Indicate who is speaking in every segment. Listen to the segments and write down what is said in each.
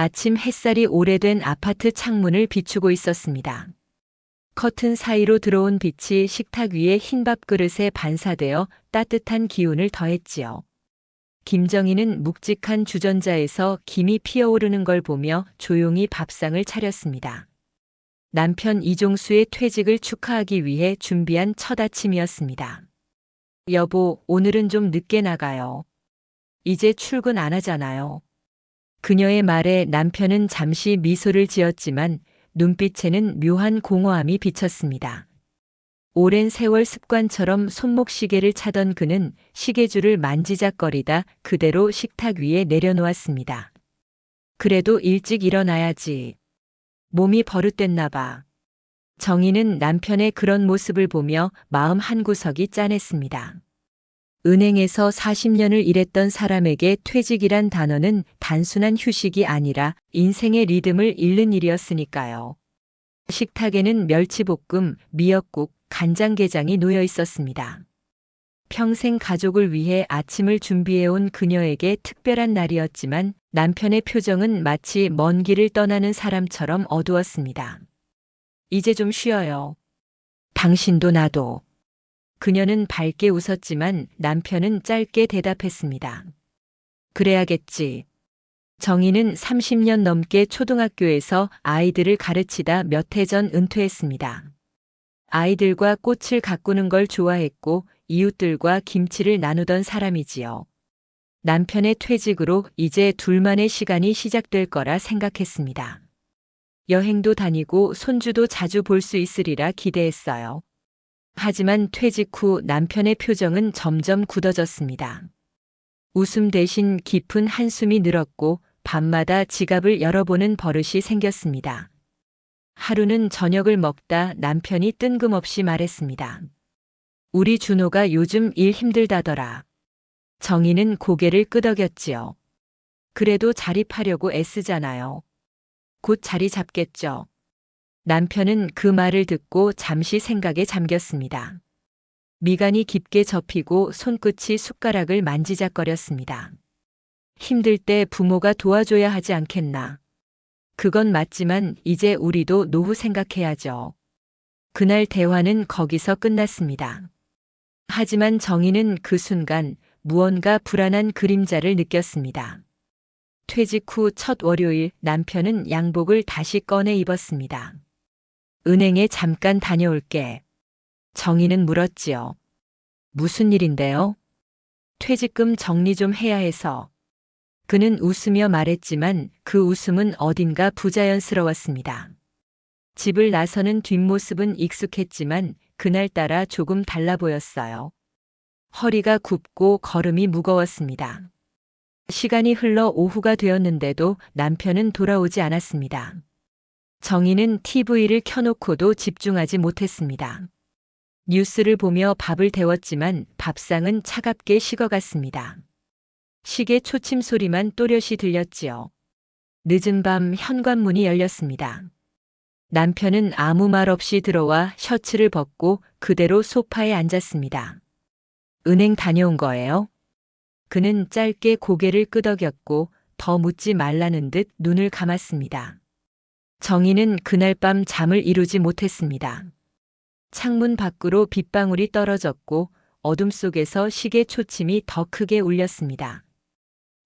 Speaker 1: 아침 햇살이 오래된 아파트 창문을 비추고 있었습니다. 커튼 사이로 들어온 빛이 식탁 위에 흰밥 그릇에 반사되어 따뜻한 기운을 더했지요. 김정희는 묵직한 주전자에서 김이 피어오르는 걸 보며 조용히 밥상을 차렸습니다. 남편 이종수의 퇴직을 축하하기 위해 준비한 첫 아침이었습니다. 여보, 오늘은 좀 늦게 나가요. 이제 출근 안 하잖아요. 그녀의 말에 남편은 잠시 미소를 지었지만 눈빛에는 묘한 공허함이 비쳤습니다. 오랜 세월 습관처럼 손목시계를 차던 그는 시계줄을 만지작거리다 그대로 식탁 위에 내려놓았습니다. 그래도 일찍 일어나야지. 몸이 버릇됐나 봐. 정희는 남편의 그런 모습을 보며 마음 한구석이 짠했습니다. 은행에서 40년을 일했던 사람에게 퇴직이란 단어는 단순한 휴식이 아니라 인생의 리듬을 잃는 일이었으니까요. 식탁에는 멸치볶음, 미역국, 간장게장이 놓여 있었습니다. 평생 가족을 위해 아침을 준비해온 그녀에게 특별한 날이었지만 남편의 표정은 마치 먼 길을 떠나는 사람처럼 어두웠습니다. 이제 좀 쉬어요. 당신도 나도. 그녀는 밝게 웃었지만 남편은 짧게 대답했습니다. 그래야겠지. 정희는 30년 넘게 초등학교에서 아이들을 가르치다 몇 해 전 은퇴했습니다. 아이들과 꽃을 가꾸는 걸 좋아했고 이웃들과 김치를 나누던 사람이지요. 남편의 퇴직으로 이제 둘만의 시간이 시작될 거라 생각했습니다. 여행도 다니고 손주도 자주 볼 수 있으리라 기대했어요. 하지만 퇴직 후 남편의 표정은 점점 굳어졌습니다. 웃음 대신 깊은 한숨이 늘었고 밤마다 지갑을 열어보는 버릇이 생겼습니다. 하루는 저녁을 먹다 남편이 뜬금없이 말했습니다. 우리 준호가 요즘 일 힘들다더라. 정희는 고개를 끄덕였지요. 그래도 자립하려고 애쓰잖아요. 곧 자리 잡겠죠. 남편은 그 말을 듣고 잠시 생각에 잠겼습니다. 미간이 깊게 접히고 손끝이 숟가락을 만지작거렸습니다. 힘들 때 부모가 도와줘야 하지 않겠나. 그건 맞지만 이제 우리도 노후 생각해야죠. 그날 대화는 거기서 끝났습니다. 하지만 정희는 그 순간 무언가 불안한 그림자를 느꼈습니다. 퇴직 후 첫 월요일 남편은 양복을 다시 꺼내 입었습니다. 은행에 잠깐 다녀올게. 정희는 물었지요. 무슨 일인데요? 퇴직금 정리 좀 해야 해서. 그는 웃으며 말했지만 그 웃음은 어딘가 부자연스러웠습니다. 집을 나서는 뒷모습은 익숙했지만 그날따라 조금 달라 보였어요. 허리가 굽고 걸음이 무거웠습니다. 시간이 흘러 오후가 되었는데도 남편은 돌아오지 않았습니다. 정희는 TV를 켜놓고도 집중하지 못했습니다. 뉴스를 보며 밥을 데웠지만 밥상은 차갑게 식어갔습니다. 시계 초침 소리만 또렷이 들렸지요. 늦은 밤 현관문이 열렸습니다. 남편은 아무 말 없이 들어와 셔츠를 벗고 그대로 소파에 앉았습니다. 은행 다녀온 거예요? 그는 짧게 고개를 끄덕였고 더 묻지 말라는 듯 눈을 감았습니다. 정희는 그날 밤 잠을 이루지 못했습니다. 창문 밖으로 빗방울이 떨어졌고 어둠 속에서 시계 초침이 더 크게 울렸습니다.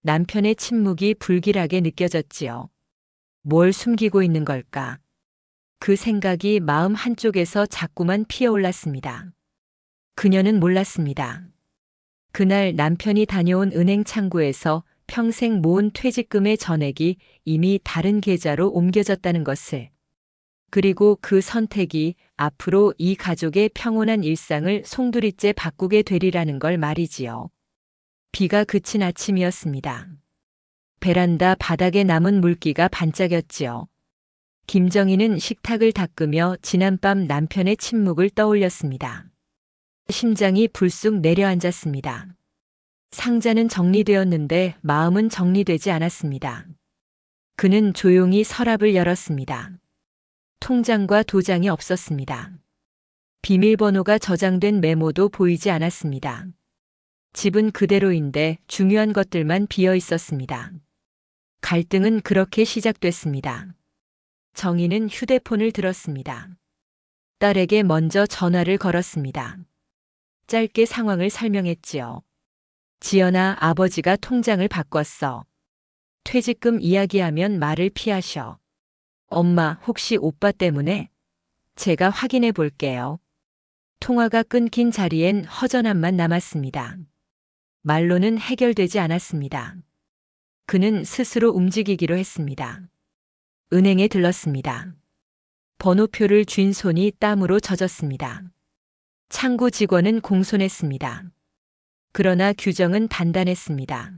Speaker 1: 남편의 침묵이 불길하게 느껴졌지요. 뭘 숨기고 있는 걸까? 그 생각이 마음 한쪽에서 자꾸만 피어올랐습니다. 그녀는 몰랐습니다. 그날 남편이 다녀온 은행 창구에서 평생 모은 퇴직금의 전액이 이미 다른 계좌로 옮겨졌다는 것을. 그리고 그 선택이 앞으로 이 가족의 평온한 일상을 송두리째 바꾸게 되리라는 걸 말이지요. 비가 그친 아침이었습니다. 베란다 바닥에 남은 물기가 반짝였지요. 김정희는 식탁을 닦으며 지난밤 남편의 침묵을 떠올렸습니다. 심장이 불쑥 내려앉았습니다. 상자는 정리되었는데 마음은 정리되지 않았습니다. 그는 조용히 서랍을 열었습니다. 통장과 도장이 없었습니다. 비밀번호가 저장된 메모도 보이지 않았습니다. 집은 그대로인데 중요한 것들만 비어 있었습니다. 갈등은 그렇게 시작됐습니다. 정희는 휴대폰을 들었습니다. 딸에게 먼저 전화를 걸었습니다. 짧게 상황을 설명했지요. 지연아, 아버지가 통장을 바꿨어. 퇴직금 이야기하면 말을 피하셔. 엄마, 혹시 오빠 때문에? 제가 확인해 볼게요. 통화가 끊긴 자리엔 허전함만 남았습니다. 말로는 해결되지 않았습니다. 그는 스스로 움직이기로 했습니다. 은행에 들렀습니다. 번호표를 쥔 손이 땀으로 젖었습니다. 창구 직원은 공손했습니다. 그러나 규정은 단단했습니다.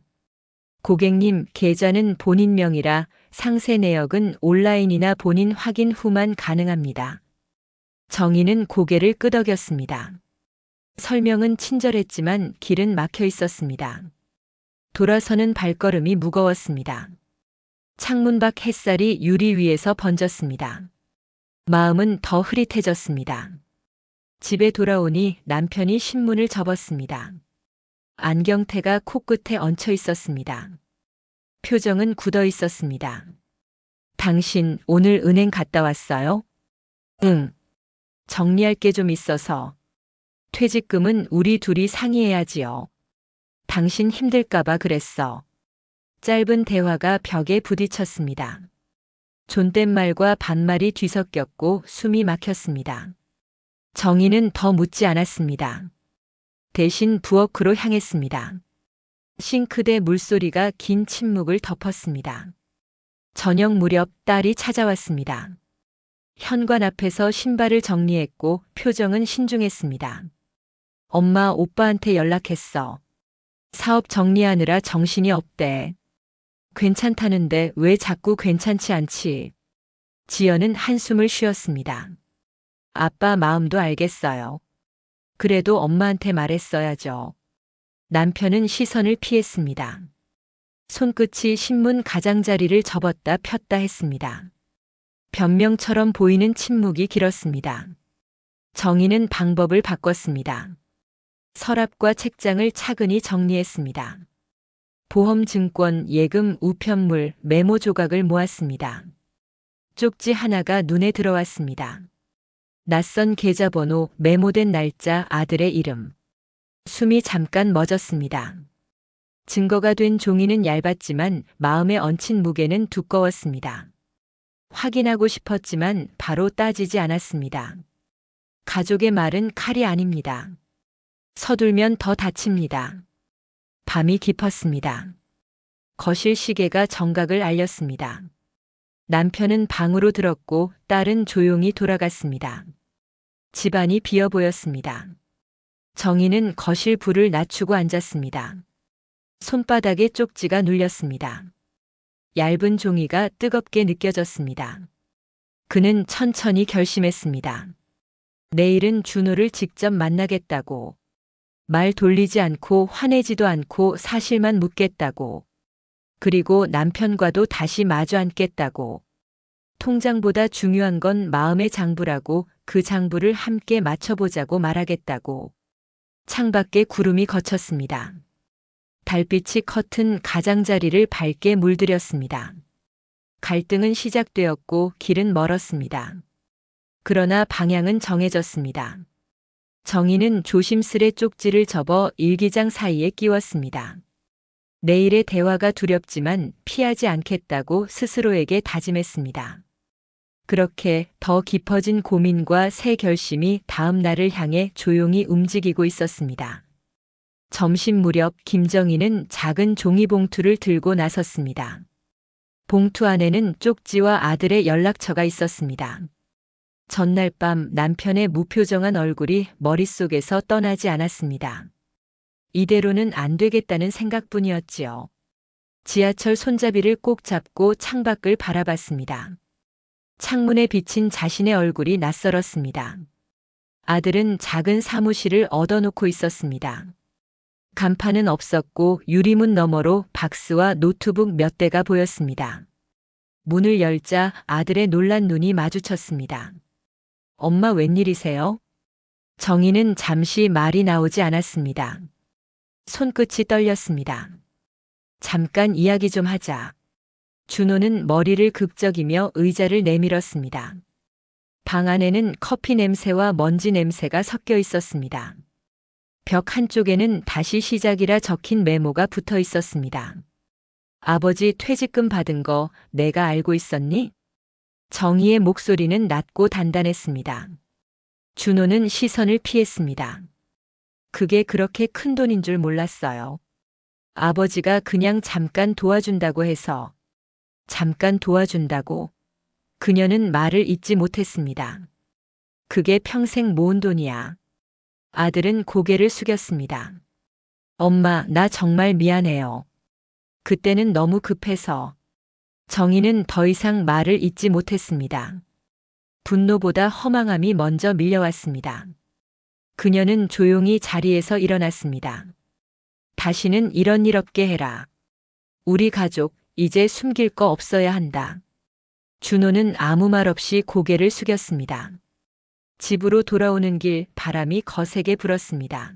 Speaker 1: 고객님, 계좌는 본인 명이라 상세 내역은 온라인이나 본인 확인 후만 가능합니다. 정희는 고개를 끄덕였습니다. 설명은 친절했지만 길은 막혀 있었습니다. 돌아서는 발걸음이 무거웠습니다. 창문 밖 햇살이 유리 위에서 번졌습니다. 마음은 더 흐릿해졌습니다. 집에 돌아오니 남편이 신문을 접었습니다. 안경테가 코끝에 얹혀 있었습니다. 표정은 굳어 있었습니다. 당신 오늘 은행 갔다 왔어요? 응. 정리할 게 좀 있어서. 퇴직금은 우리 둘이 상의해야지요. 당신 힘들까봐 그랬어. 짧은 대화가 벽에 부딪혔습니다. 존댓말과 반말이 뒤섞였고 숨이 막혔습니다. 정희는 더 묻지 않았습니다. 대신 부엌으로 향했습니다. 싱크대 물소리가 긴 침묵을 덮었습니다. 저녁 무렵 딸이 찾아왔습니다. 현관 앞에서 신발을 정리했고 표정은 신중했습니다. 엄마 오빠한테 연락했어. 사업 정리하느라 정신이 없대. 괜찮다는데 왜 자꾸 괜찮지 않지? 지연은 한숨을 쉬었습니다. 아빠 마음도 알겠어요. 그래도 엄마한테 말했어야죠. 남편은 시선을 피했습니다. 손끝이 신문 가장자리를 접었다 폈다 했습니다. 변명처럼 보이는 침묵이 길었습니다. 정의는 방법을 바꿨습니다. 서랍과 책장을 차근히 정리했습니다. 보험 증권, 예금, 우편물, 메모 조각을 모았습니다. 쪽지 하나가 눈에 들어왔습니다. 낯선 계좌번호, 메모된 날짜, 아들의 이름. 숨이 잠깐 멎었습니다. 증거가 된 종이는 얇았지만 마음에 얹힌 무게는 두꺼웠습니다. 확인하고 싶었지만 바로 따지지 않았습니다. 가족의 말은 칼이 아닙니다. 서둘면 더 다칩니다. 밤이 깊었습니다. 거실 시계가 정각을 알렸습니다. 남편은 방으로 들었고 딸은 조용히 돌아갔습니다. 집안이 비어 보였습니다. 정희는 거실 불을 낮추고 앉았습니다. 손바닥에 쪽지가 눌렸습니다. 얇은 종이가 뜨겁게 느껴졌습니다. 그는 천천히 결심했습니다. 내일은 준호를 직접 만나겠다고. 말 돌리지 않고 화내지도 않고 사실만 묻겠다고. 그리고 남편과도 다시 마주 앉겠다고. 통장보다 중요한 건 마음의 장부라고 그 장부를 함께 맞춰보자고 말하겠다고. 창밖에 구름이 거쳤습니다. 달빛이 커튼 가장자리를 밝게 물들였습니다. 갈등은 시작되었고 길은 멀었습니다. 그러나 방향은 정해졌습니다. 정희는 조심스레 쪽지를 접어 일기장 사이에 끼웠습니다. 내일의 대화가 두렵지만 피하지 않겠다고 스스로에게 다짐했습니다. 그렇게 더 깊어진 고민과 새 결심이 다음 날을 향해 조용히 움직이고 있었습니다. 점심 무렵 김정희는 작은 종이봉투를 들고 나섰습니다. 봉투 안에는 쪽지와 아들의 연락처가 있었습니다. 전날 밤 남편의 무표정한 얼굴이 머릿속에서 떠나지 않았습니다. 이대로는 안 되겠다는 생각뿐이었지요. 지하철 손잡이를 꼭 잡고 창밖을 바라봤습니다. 창문에 비친 자신의 얼굴이 낯설었습니다. 아들은 작은 사무실을 얻어놓고 있었습니다. 간판은 없었고 유리문 너머로 박스와 노트북 몇 대가 보였습니다. 문을 열자 아들의 놀란 눈이 마주쳤습니다. 엄마 웬일이세요? 정희는 잠시 말이 나오지 않았습니다. 손끝이 떨렸습니다. 잠깐 이야기 좀 하자. 준호는 머리를 극적이며 의자를 내밀었습니다. 방 안에는 커피 냄새와 먼지 냄새가 섞여 있었습니다. 벽 한쪽에는 다시 시작이라 적힌 메모가 붙어 있었습니다. 아버지 퇴직금 받은 거 내가 알고 있었니? 정희의 목소리는 낮고 단단했습니다. 준호는 시선을 피했습니다. 그게 그렇게 큰 돈인 줄 몰랐어요. 아버지가 그냥 잠깐 도와준다고 해서 잠깐 도와준다고 그녀는 말을 잇지 못했습니다. 그게 평생 모은 돈이야. 아들은 고개를 숙였습니다. 엄마, 나 정말 미안해요. 그때는 너무 급해서 정희는 더 이상 말을 잇지 못했습니다. 분노보다 허망함이 먼저 밀려왔습니다. 그녀는 조용히 자리에서 일어났습니다. 다시는 이런 일 없게 해라. 우리 가족, 이제 숨길 거 없어야 한다. 준호는 아무 말 없이 고개를 숙였습니다. 집으로 돌아오는 길 바람이 거세게 불었습니다.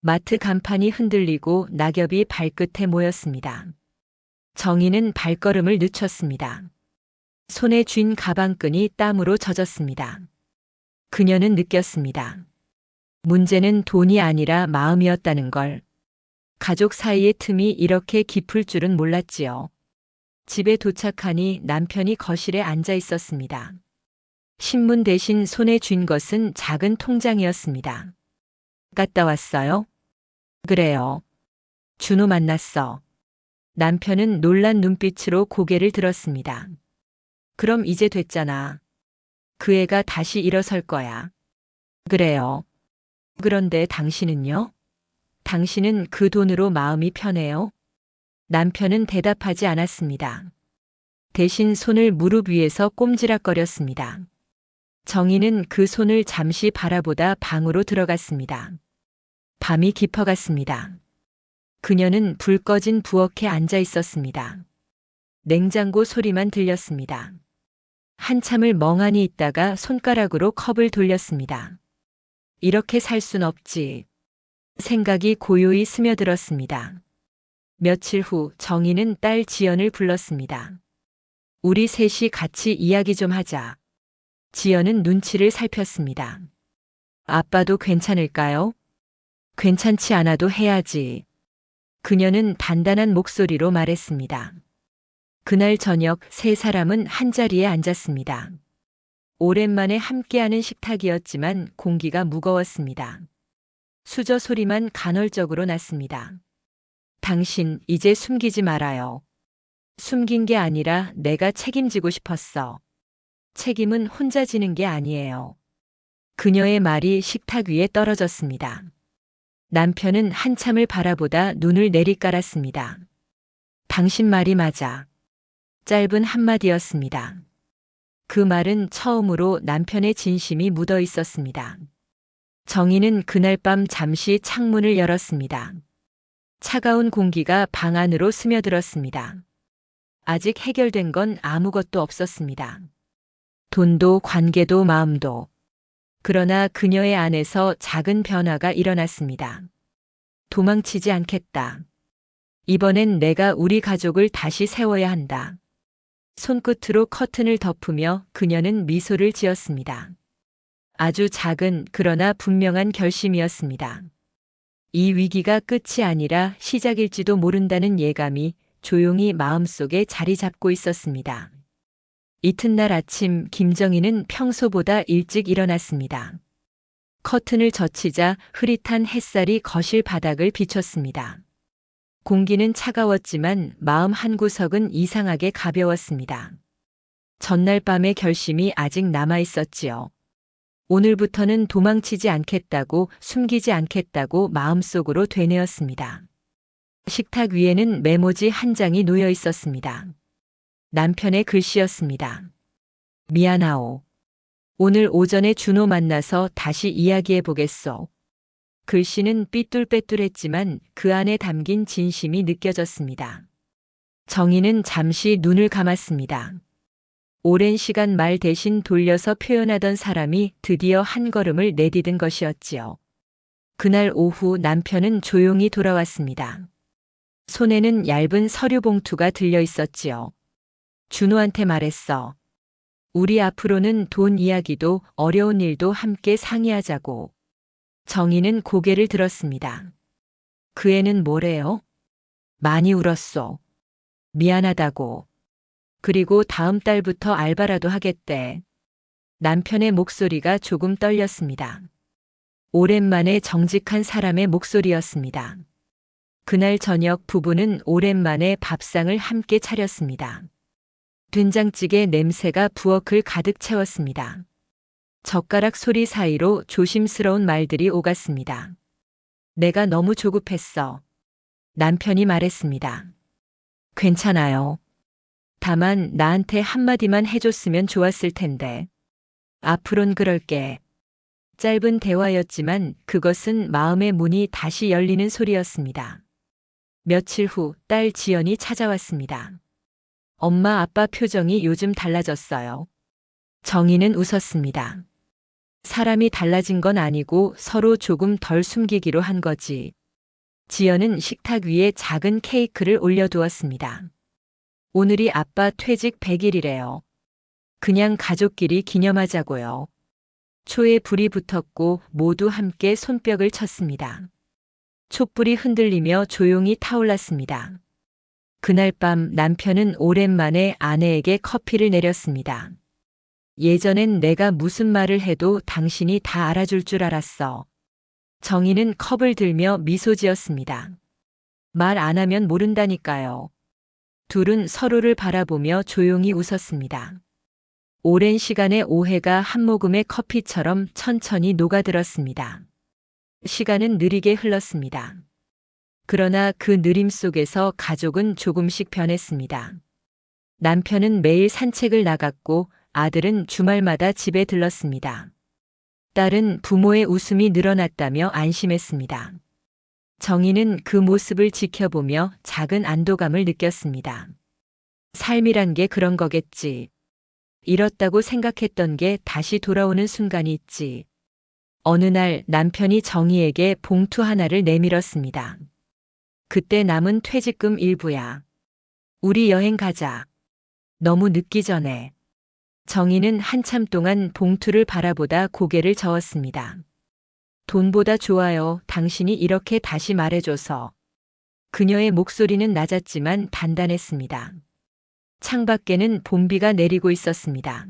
Speaker 1: 마트 간판이 흔들리고 낙엽이 발끝에 모였습니다. 정희는 발걸음을 늦췄습니다. 손에 쥔 가방끈이 땀으로 젖었습니다. 그녀는 느꼈습니다. 문제는 돈이 아니라 마음이었다는 걸. 가족 사이의 틈이 이렇게 깊을 줄은 몰랐지요. 집에 도착하니 남편이 거실에 앉아 있었습니다. 신문 대신 손에 쥔 것은 작은 통장이었습니다. 갔다 왔어요? 그래요. 준호 만났어. 남편은 놀란 눈빛으로 고개를 들었습니다. 그럼 이제 됐잖아. 그 애가 다시 일어설 거야. 그래요. 그런데 당신은요? 당신은 그 돈으로 마음이 편해요? 남편은 대답하지 않았습니다. 대신 손을 무릎 위에서 꼼지락거렸습니다. 정희는 그 손을 잠시 바라보다 방으로 들어갔습니다. 밤이 깊어갔습니다. 그녀는 불 꺼진 부엌에 앉아 있었습니다. 냉장고 소리만 들렸습니다. 한참을 멍하니 있다가 손가락으로 컵을 돌렸습니다. 이렇게 살 순 없지. 생각이 고요히 스며들었습니다. 며칠 후 정희는 딸 지연을 불렀습니다. 우리 셋이 같이 이야기 좀 하자. 지연은 눈치를 살폈습니다. 아빠도 괜찮을까요? 괜찮지 않아도 해야지. 그녀는 단단한 목소리로 말했습니다. 그날 저녁 세 사람은 한자리에 앉았습니다. 오랜만에 함께하는 식탁이었지만 공기가 무거웠습니다. 수저 소리만 간헐적으로 났습니다. 당신 이제 숨기지 말아요. 숨긴 게 아니라 내가 책임지고 싶었어. 책임은 혼자 지는 게 아니에요. 그녀의 말이 식탁 위에 떨어졌습니다. 남편은 한참을 바라보다 눈을 내리깔았습니다. 당신 말이 맞아. 짧은 한마디였습니다. 그 말은 처음으로 남편의 진심이 묻어 있었습니다. 정희는 그날 밤 잠시 창문을 열었습니다. 차가운 공기가 방 안으로 스며들었습니다. 아직 해결된 건 아무것도 없었습니다. 돈도 관계도 마음도. 그러나 그녀의 안에서 작은 변화가 일어났습니다. 도망치지 않겠다. 이번엔 내가 우리 가족을 다시 세워야 한다. 손끝으로 커튼을 덮으며 그녀는 미소를 지었습니다. 아주 작은 그러나 분명한 결심이었습니다. 이 위기가 끝이 아니라 시작일지도 모른다는 예감이 조용히 마음속에 자리 잡고 있었습니다. 이튿날 아침 김정희는 평소보다 일찍 일어났습니다. 커튼을 젖히자 흐릿한 햇살이 거실 바닥을 비췄습니다. 공기는 차가웠지만 마음 한구석은 이상하게 가벼웠습니다. 전날 밤의 결심이 아직 남아 있었지요. 오늘부터는 도망치지 않겠다고 숨기지 않겠다고 마음속으로 되뇌었습니다. 식탁 위에는 메모지 한 장이 놓여 있었습니다. 남편의 글씨였습니다. 미안하오. 오늘 오전에 준호 만나서 다시 이야기해 보겠소. 글씨는 삐뚤빼뚤했지만 그 안에 담긴 진심이 느껴졌습니다. 정희는 잠시 눈을 감았습니다. 오랜 시간 말 대신 돌려서 표현하던 사람이 드디어 한 걸음을 내디딘 것이었지요. 그날 오후 남편은 조용히 돌아왔습니다. 손에는 얇은 서류 봉투가 들려 있었지요. 준호한테 말했어. 우리 앞으로는 돈 이야기도 어려운 일도 함께 상의하자고. 정희는 고개를 들었습니다. 그 애는 뭐래요? 많이 울었어. 미안하다고. 그리고 다음 달부터 알바라도 하겠대. 남편의 목소리가 조금 떨렸습니다. 오랜만에 정직한 사람의 목소리였습니다. 그날 저녁 부부는 오랜만에 밥상을 함께 차렸습니다. 된장찌개 냄새가 부엌을 가득 채웠습니다. 젓가락 소리 사이로 조심스러운 말들이 오갔습니다. 내가 너무 조급했어. 남편이 말했습니다. 괜찮아요. 다만 나한테 한마디만 해줬으면 좋았을 텐데. 앞으론 그럴게. 짧은 대화였지만 그것은 마음의 문이 다시 열리는 소리였습니다. 며칠 후 딸 지연이 찾아왔습니다. 엄마 아빠 표정이 요즘 달라졌어요. 정희는 웃었습니다. 사람이 달라진 건 아니고 서로 조금 덜 숨기기로 한 거지. 지연은 식탁 위에 작은 케이크를 올려두었습니다. 오늘이 아빠 퇴직 100일이래요. 그냥 가족끼리 기념하자고요. 초에 불이 붙었고 모두 함께 손뼉을 쳤습니다. 촛불이 흔들리며 조용히 타올랐습니다. 그날 밤 남편은 오랜만에 아내에게 커피를 내렸습니다. 예전엔 내가 무슨 말을 해도 당신이 다 알아줄 줄 알았어. 정희는 컵을 들며 미소 지었습니다. 말 안 하면 모른다니까요. 둘은 서로를 바라보며 조용히 웃었습니다. 오랜 시간의 오해가 한 모금의 커피처럼 천천히 녹아들었습니다. 시간은 느리게 흘렀습니다. 그러나 그 느림 속에서 가족은 조금씩 변했습니다. 남편은 매일 산책을 나갔고 아들은 주말마다 집에 들렀습니다. 딸은 부모의 웃음이 늘어났다며 안심했습니다. 정희는 그 모습을 지켜보며 작은 안도감을 느꼈습니다. 삶이란 게 그런 거겠지. 잃었다고 생각했던 게 다시 돌아오는 순간이 있지. 어느 날 남편이 정희에게 봉투 하나를 내밀었습니다. 그때 남은 퇴직금 일부야. 우리 여행 가자. 너무 늦기 전에. 정희는 한참 동안 봉투를 바라보다 고개를 저었습니다. 돈보다 좋아요. 당신이 이렇게 다시 말해줘서. 그녀의 목소리는 낮았지만 단단했습니다. 창밖에는 봄비가 내리고 있었습니다.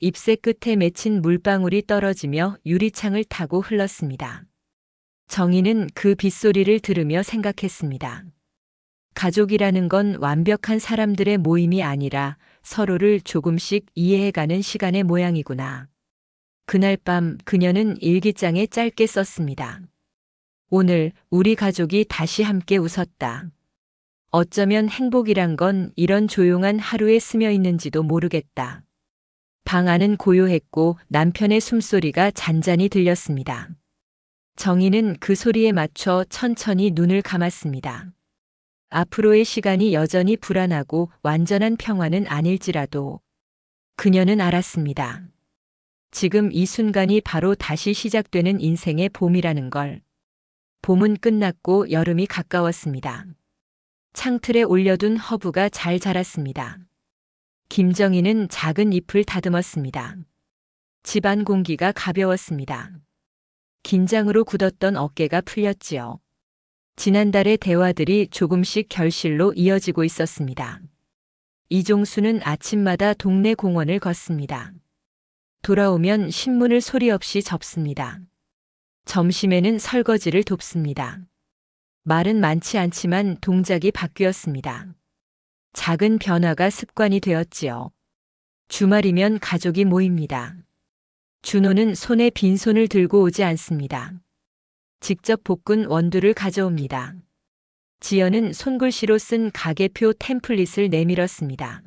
Speaker 1: 잎새 끝에 맺힌 물방울이 떨어지며 유리창을 타고 흘렀습니다. 정희는 그 빗소리를 들으며 생각했습니다. 가족이라는 건 완벽한 사람들의 모임이 아니라 서로를 조금씩 이해해가는 시간의 모양이구나. 그날 밤 그녀는 일기장에 짧게 썼습니다. 오늘 우리 가족이 다시 함께 웃었다. 어쩌면 행복이란 건 이런 조용한 하루에 스며 있는지도 모르겠다. 방 안은 고요했고 남편의 숨소리가 잔잔히 들렸습니다. 정희는 그 소리에 맞춰 천천히 눈을 감았습니다. 앞으로의 시간이 여전히 불안하고 완전한 평화는 아닐지라도 그녀는 알았습니다. 지금 이 순간이 바로 다시 시작되는 인생의 봄이라는 걸. 봄은 끝났고 여름이 가까웠습니다. 창틀에 올려둔 허브가 잘 자랐습니다. 김정희는 작은 잎을 다듬었습니다. 집안 공기가 가벼웠습니다. 긴장으로 굳었던 어깨가 풀렸지요. 지난달의 대화들이 조금씩 결실로 이어지고 있었습니다. 이종수는 아침마다 동네 공원을 걷습니다. 돌아오면 신문을 소리 없이 접습니다. 점심에는 설거지를 돕습니다. 말은 많지 않지만 동작이 바뀌었습니다. 작은 변화가 습관이 되었지요. 주말이면 가족이 모입니다. 준호는 손에 빈손을 들고 오지 않습니다. 직접 볶은 원두를 가져옵니다. 지연은 손글씨로 쓴 가계표 템플릿을 내밀었습니다.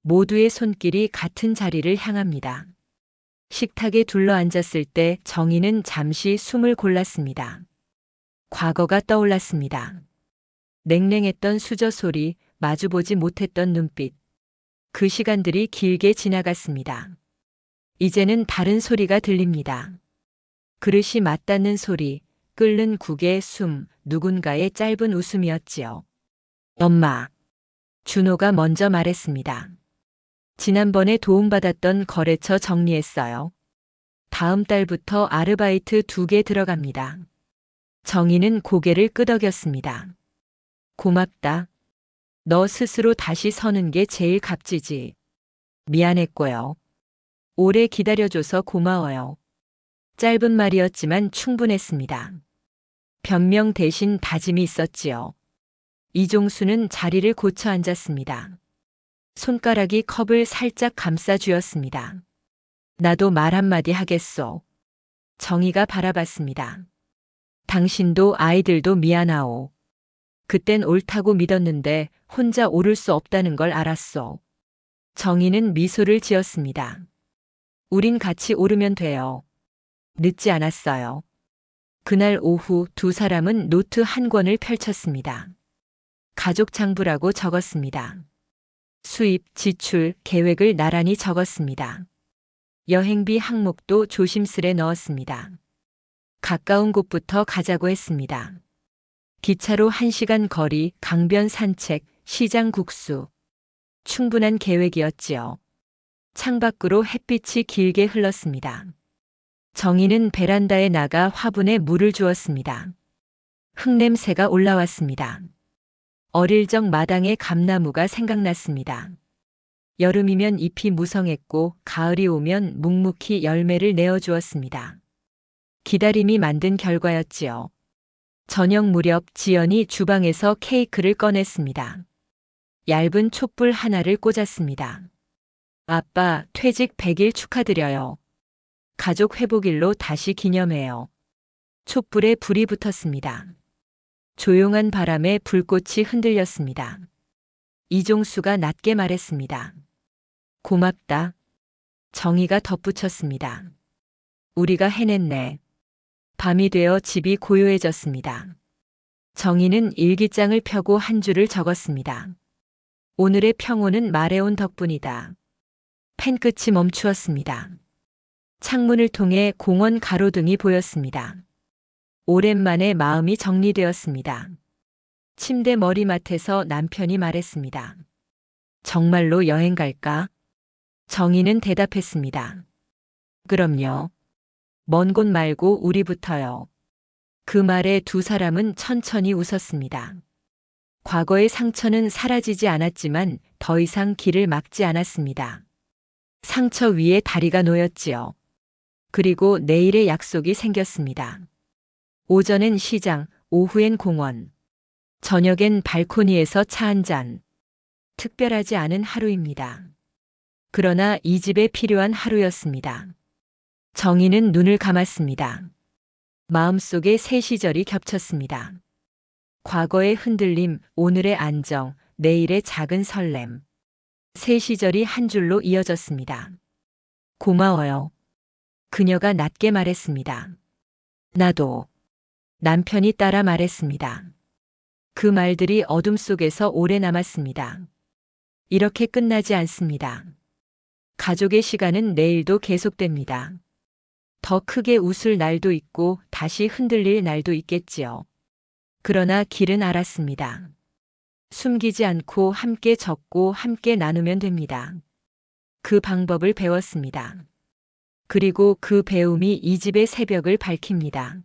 Speaker 1: 모두의 손길이 같은 자리를 향합니다. 식탁에 둘러앉았을 때 정희는 잠시 숨을 골랐습니다. 과거가 떠올랐습니다. 냉랭했던 수저 소리, 마주보지 못했던 눈빛. 그 시간들이 길게 지나갔습니다. 이제는 다른 소리가 들립니다. 그릇이 맞닿는 소리, 끓는 국의 숨, 누군가의 짧은 웃음이었지요. 엄마. 준호가 먼저 말했습니다. 지난번에 도움받았던 거래처 정리했어요. 다음 달부터 아르바이트 두 개 들어갑니다. 정희는 고개를 끄덕였습니다. 고맙다. 너 스스로 다시 서는 게 제일 값지지. 미안했고요. 오래 기다려줘서 고마워요. 짧은 말이었지만 충분했습니다. 변명 대신 다짐이 있었지요. 이종수는 자리를 고쳐 앉았습니다. 손가락이 컵을 살짝 감싸 쥐었습니다. 나도 말 한마디 하겠소. 정희가 바라봤습니다. 당신도 아이들도 미안하오. 그땐 옳다고 믿었는데 혼자 오를 수 없다는 걸 알았소. 정희는 미소를 지었습니다. 우린 같이 오르면 돼요. 늦지 않았어요. 그날 오후 두 사람은 노트 한 권을 펼쳤습니다. 가족 장부라고 적었습니다. 수입, 지출, 계획을 나란히 적었습니다. 여행비 항목도 조심스레 넣었습니다. 가까운 곳부터 가자고 했습니다. 기차로 1시간 거리, 강변 산책, 시장 국수. 충분한 계획이었지요. 창밖으로 햇빛이 길게 흘렀습니다. 정희는 베란다에 나가 화분에 물을 주었습니다. 흙냄새가 올라왔습니다. 어릴 적 마당의 감나무가 생각났습니다. 여름이면 잎이 무성했고 가을이 오면 묵묵히 열매를 내어주었습니다. 기다림이 만든 결과였지요. 저녁 무렵 지연이 주방에서 케이크를 꺼냈습니다. 얇은 촛불 하나를 꽂았습니다. 아빠, 퇴직 100일 축하드려요. 가족 회복일로 다시 기념해요. 촛불에 불이 붙었습니다. 조용한 바람에 불꽃이 흔들렸습니다. 이종수가 낮게 말했습니다. 고맙다. 정희가 덧붙였습니다. 우리가 해냈네. 밤이 되어 집이 고요해졌습니다. 정희는 일기장을 펴고 한 줄을 적었습니다. 오늘의 평온은 말해온 덕분이다. 펜 끝이 멈추었습니다. 창문을 통해 공원 가로등이 보였습니다. 오랜만에 마음이 정리되었습니다. 침대 머리맡에서 남편이 말했습니다. 정말로 여행 갈까? 정희는 대답했습니다. 그럼요. 먼 곳 말고 우리부터요. 그 말에 두 사람은 천천히 웃었습니다. 과거의 상처는 사라지지 않았지만 더 이상 길을 막지 않았습니다. 상처 위에 다리가 놓였지요. 그리고 내일의 약속이 생겼습니다. 오전엔 시장, 오후엔 공원. 저녁엔 발코니에서 차 한 잔. 특별하지 않은 하루입니다. 그러나 이 집에 필요한 하루였습니다. 정희는 눈을 감았습니다. 마음속에 새 시절이 겹쳤습니다. 과거의 흔들림, 오늘의 안정, 내일의 작은 설렘. 새 시절이 한 줄로 이어졌습니다. 고마워요. 그녀가 낮게 말했습니다. 나도. 남편이 따라 말했습니다. 그 말들이 어둠 속에서 오래 남았습니다. 이렇게 끝나지 않습니다. 가족의 시간은 내일도 계속됩니다. 더 크게 웃을 날도 있고 다시 흔들릴 날도 있겠지요. 그러나 길은 알았습니다. 숨기지 않고 함께 적고 함께 나누면 됩니다. 그 방법을 배웠습니다. 그리고 그 배움이 이 집의 새벽을 밝힙니다.